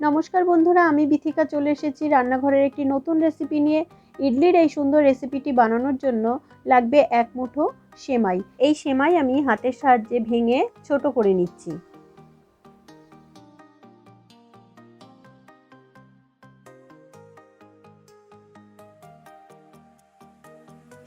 নমস্কার বন্ধুরা, আমি বিথিকা চলে এসেছি রান্নাঘরের একটি নতুন রেসিপি নিয়ে। ইডলির এই সুন্দর রেসিপিটি বানানোর জন্য লাগবে এক মুঠো সেমাই। এই সেমাই আমি হাতের সাহায্যে ভেঙে ছোট করে নিচ্ছি।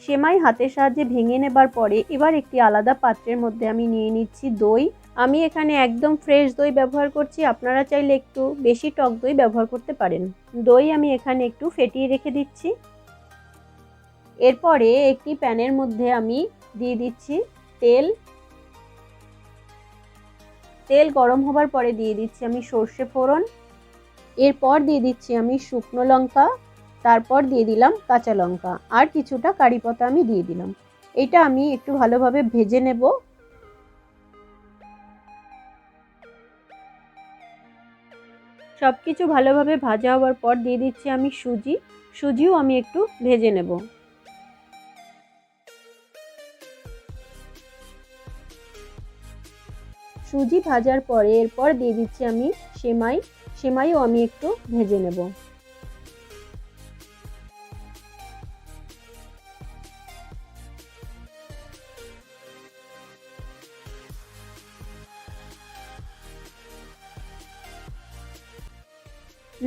সেমাই হাতের সাহায্যে ভেঙে নেবার পরে এবার একটি আলাদা পাত্রের মধ্যে আমি নিয়ে নিচ্ছি দই আমি এখানে একদম ফ্রেশ দই ব্যবহার করছি। আপনারা চাইলে একটু বেশি টক দই ব্যবহার করতে পারেন। দই আমি এখানে একটু ফেটিয়ে রেখে দিচ্ছি। এরপরে একটি প্যানের মধ্যে আমি দিয়ে দিচ্ছি তেল। তেল গরম হবার পরে দিয়ে দিচ্ছি আমি সর্ষে ফোড়ন। এরপর দিয়ে দিচ্ছি আমি শুকনো লঙ্কা। তারপর দিয়ে দিলাম কাঁচা লঙ্কা। আর কিছুটা কারি পাতা আমি দিয়ে দিলাম। এটা আমি একটু ভালোভাবে ভেজে নেব। সব কিছু ভালোভাবে ভাজা হওয়ার পর দিয়ে দিচ্ছি আমি সুজি। সুজিও আমি একটু ভেজে নেব। সুজি ভাজার পরে এরপর দিয়ে দিচ্ছি আমি সেমাই। সেমাইও আমি একটু ভেজে নেব।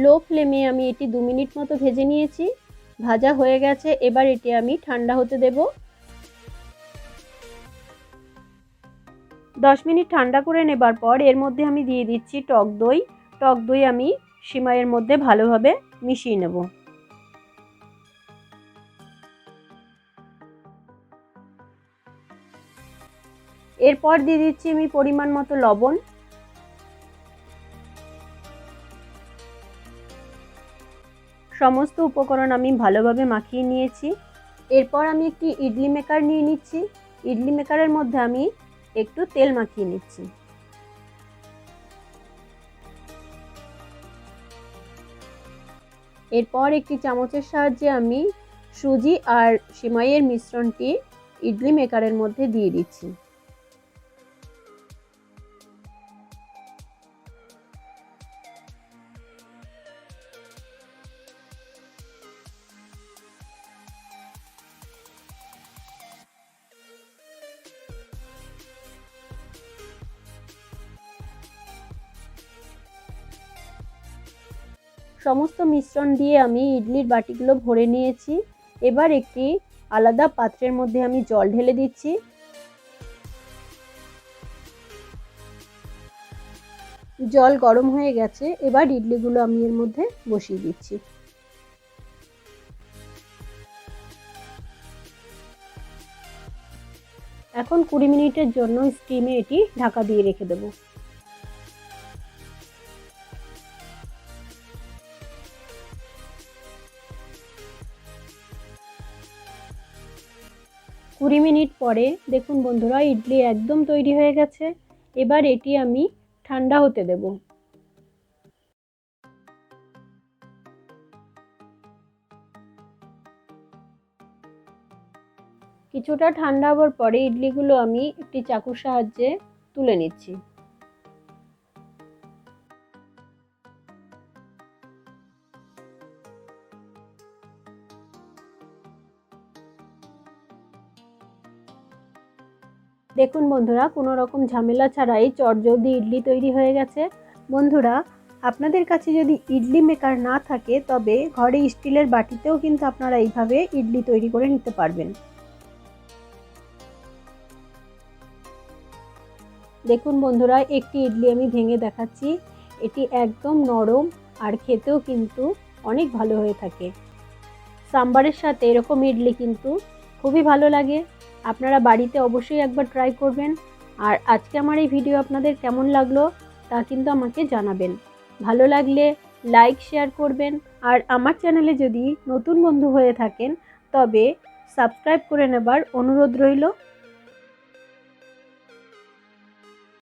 লো ফ্লেমে আমি এটি দু মিনিট মতো ভেজে নিয়েছি। ভাজা হয়ে গেছে, এবার এটি আমি ঠান্ডা হতে দেব। দশ মিনিট ঠান্ডা করে নেবার পর এর মধ্যে আমি দিয়ে দিচ্ছি টক দই। টক দই আমি সিমাইয়ের মধ্যে ভালোভাবে মিশিয়ে নেব। এরপর দিয়ে দিচ্ছি আমি পরিমাণ মতো লবণ। সমস্ত উপকরণ আমি ভালোভাবে মাখিয়ে নিয়েছি। এরপর আমি একটি ইডলি মেকার নিয়ে নিচ্ছি। ইডলি মেকারের মধ্যে আমি একটু তেল মাখিয়ে নিচ্ছি। এরপর একটি চামচের সাহায্যে আমি সুজি আর সিমাইয়ের মিশ্রণটি ইডলি মেকারের মধ্যে দিয়ে দিচ্ছি। সমস্ত মিশ্রণ দিয়ে আমি ইডলির বাটিগুলো ভরে নিয়েছি। এবার একটি আলাদা পাত্রের মধ্যে আমি জল ঢেলে দিচ্ছি। জল গরম হয়ে গেছে, এবার ইডলিগুলো আমি এর মধ্যে বসিয়ে দিচ্ছি। এখন কুড়ি মিনিটের জন্য স্টিমে এটি ঢাকা দিয়ে রেখে দেবো। কুড়ি মিনিট পরে, দেখুন বন্ধুরা, ইডলি একদম তৈরি হয়ে গেছে। এবার এটি আমি ঠান্ডা হতে দেব। কিছুটা ঠান্ডা হওয়ার পরে ইডলিগুলো আমি একটি চাকুর সাহায্যে তুলে নিচ্ছি। দেখুন বন্ধুরা, কোনো রকম ঝামেলা ছাড়াই চটজলদি ইডলি তৈরি হয়ে গেছে। বন্ধুরা, আপনাদের কাছে যদি ইডলি মেকার না থাকে, তবে ঘরে স্টিলের বাটিতেও কিন্তু আপনারা এইভাবে ইডলি তৈরি করে নিতে পারবেন। দেখুন বন্ধুরা, একটি ইডলি আমি ভেঙে দেখাচ্ছি। এটি একদম নরম আর খেতেও কিন্তু অনেক ভালো হয়ে থাকে। সাম্বারের সাথে এরকম ইডলি কিন্তু খুবই ভালো লাগে। আপনারা বাড়িতে অবশ্যই একবার ট্রাই করবেন। আর আজকে আমার এই ভিডিও আপনাদের কেমন লাগল তা কিন্তু আমাকে জানাবেন। ভালো লাগলে লাইক শেয়ার করবেন। আর আমার চ্যানেলে যদি নতুন বন্ধু হয়ে থাকেন, তবে সাবস্ক্রাইব করে নেবার অনুরোধ রইল।